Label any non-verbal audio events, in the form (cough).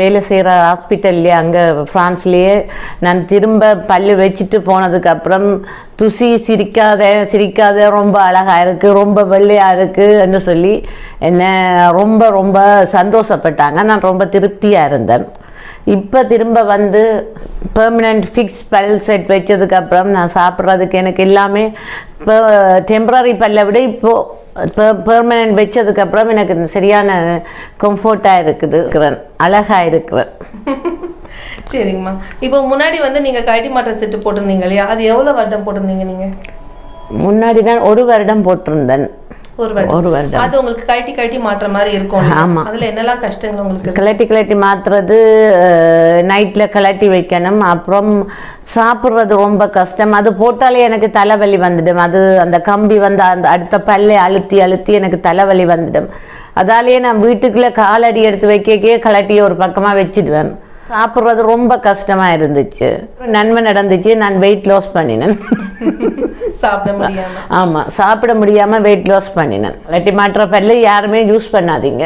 வேலை செய்கிற ஹாஸ்பிட்டல்லையே அங்கே ஃப்ரான்ஸ்லேயே நான் திரும்ப பல்லு வச்சுட்டு போனதுக்கப்புறம் துசி சிரிக்காத சிரிக்காத ரொம்ப அழகாக இருக்குது ரொம்ப வெள்ளையாக இருக்குன்னு சொல்லி என்ன ரொம்ப ரொம்ப சந்தோஷப்பட்டாங்க. நான் ரொம்ப திருப்தியாக இருந்தேன். இப்போ திரும்ப வந்து பெர்மனண்ட் ஃபிக்ஸ் பல் செட் வச்சதுக்கப்புறம் நான் சாப்பிட்றதுக்கு எனக்கு எல்லாமே இப்போ டெம்பரரி பல்லை விட இப்போது பெர்மனண்ட் வச்சதுக்கப்புறம் எனக்கு சரியான கம்ஃபர்ட்டாக இருக்குது. இருக்கிறேன். அழகாக இருக்கிறேன். (laughs) சரிங்கம்மா. இப்போ முன்னாடி வந்து நீங்க கழட்டி மாற்ற செட்டு போட்டிருந்தீங்க இல்லையா? அது எவ்வளவு வருடம் போட்டிருந்தீங்க நீங்க? முன்னாடி நான் ஒரு வருடம் போட்டிருந்தேன். ஒரு வருடம் ஒரு வருடம். அது உங்களுக்கு கழட்டி கழட்டி மாற்ற மாதிரி இருக்கும் இல்லையா? ஆமா. அதுல என்னெல்லாம் கஷ்டங்கள் உங்களுக்கு இருக்கு? கிளட்டி கிளட்டி மாற்றுறது நைட்டில் கிளட்டி வைக்கணும். அப்புறம் சாப்பிட்றது ரொம்ப கஷ்டம். அது போட்டாலே எனக்கு தலைவலி வந்துடும். அது அந்த கம்பி வந்து அந்த அடுத்த பல்லை அழுத்தி அழுத்தி எனக்கு தலைவலி வந்துடும். அதாலேயே நான் வீட்டுக்குள்ளே காலடி எடுத்து வைக்கக்கே கலட்டி ஒரு பக்கமாக வச்சிடுவேன். சாப்பிட்றது ரொம்ப கஷ்டமாக இருந்துச்சு. நன்மை நடந்துச்சு. நான் வெயிட் லாஸ் பண்ணினேன். (laughs) சாப்பிட முடியாம. ஆமாம் சாப்பிட முடியாமல் வெயிட் லாஸ் பண்ணினேன். கலட்டி மாட்டுற பல்லு யாருமே யூஸ் பண்ணாதீங்க.